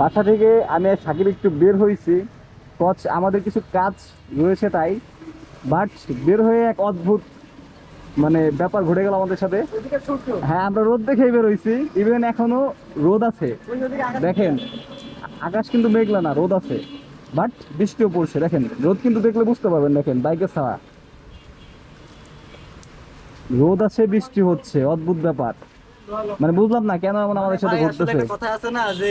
বাসা থেকে আমি সাকিব একটু বের হয়েছি। কচ, আমাদের কিছু কাজ রয়েছে তাই। বাট বের হয়ে এক অদ্ভুত মানে ব্যাপার ঘটে গেল আমাদের সাথে। হ্যাঁ আমরা রোদ দেখেই বের হয়েছি। ইভেন এখনও রোদ আছে। দেখেন, আকাশ কিন্তু মেঘলা না, রোদ আছে। বাট বৃষ্টিও পড়ছে, দেখেন। রোদ কিন্তু দেখলে বুঝতে পারবেন, দেখেন, বাইকের ছাড়া রোদ আছে, বৃষ্টি হচ্ছে, অদ্ভুত ব্যাপার। মানে বুঝলাম না কেন এমন আমাদের সাথে ঘটতেছে? কথা আছে না যে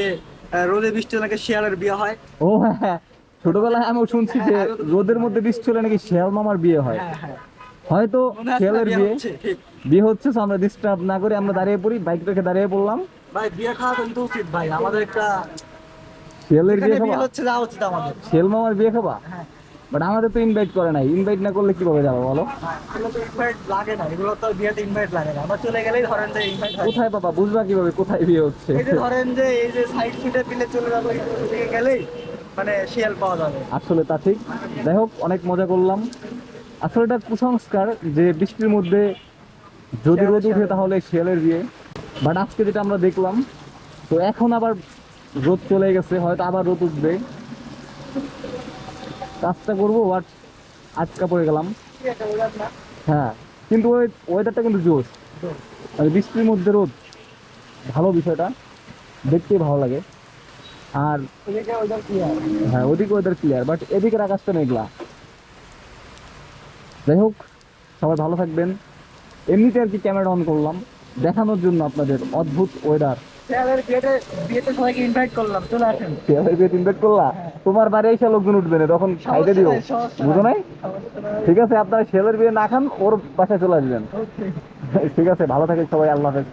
রোদে বৃষ্টি নাকি শিয়ালের বিয়ে হয়? ও হ্যাঁ হ্যাঁ। ছোটবেলায় আমিও শুনছি যে রোদের মধ্যে বৃষ্টি হলে নাকি শিয়াল মামার বিয়ে হয়। হ্যাঁ হ্যাঁ। হয়তো শিয়ালের বিয়ে বিয়ে? হচ্ছে? তো আমরা ডিস্টার্ব না করে আমরা দাঁড়িয়ে পড়ি বাইক রেখে দাঁড়িয়ে পড়লাম। ভাই বিয়ে খাওয়া কিন্তু উচিত ভাই। আমাদের একটা শিয়ালের বিয়ে হচ্ছে যাওয়া উচিত আমাদের। শিয়াল মামার বিয়ে খাবা? হ্যাঁ। বাট আমাদের তো ইনভাইট করে নাই। ইনভাইট না করলে কীভাবে যাব বলো? এগুলো তো ইনভাইট লাগে না এগুলো তো বিয়েতে ইনভাইট লাগে না। আমরা চলে গেলেই ধরেন যে ইনভাইট কোথায় বাবা? বুঝবা কীভাবে কোথায় বিয়ে হচ্ছে? এই যে ধরেন যে এই যে সাইড সিটে পিলে চলে যাব দিকে গেলেই মানে শিয়াল পাওয়া যাবে। আসলে তা ঠিক। যাই হোক অনেক মজা করলাম। আসলে এটা কুসংস্কার যে বৃষ্টির মধ্যে যদি রোদ উঠে তাহলে শিয়ালের বিয়ে। বাট আজকে যেটা আমরা দেখলাম তো এখন আবার রোদ চলে গেছে হয়তো আবার রোদ উঠবে। কাজটা করব বাট আজকা পড়ে গেলাম। হ্যাঁ কিন্তু ওই ওয়েদারটা কিন্তু জোশ। মানে বৃষ্টির মধ্যে রোদ, ভালো বিষয়টা। দেখতে ভালো লাগে। আর হ্যাঁ ওদিকে ওয়েদার ক্লিয়ার বাট এদিকের আকাশটা মেঘলা। যাই হোক, সবাই ভালো থাকবেন। এমনিতে আর কি ক্যামেরা অন করলাম। দেখানোর জন্য আপনাদের অদ্ভুত ওয়েদার বিয়েতে বিয়েতে সবাইকে ইনভাইট করলাম চলে আসেন। ইনভাইট করলা? তোমার বাড়ি এসে লোকজন উঠবে না তখন খাইতে দিও। বুঝো নাই? নাই। ঠিক আছে আপনারা শেলের বিয়ে না খান ওর বাসায় চলে আসবেন। ঠিক আছে ভালো থাকে সবাই আল্লাহ হাফেজ।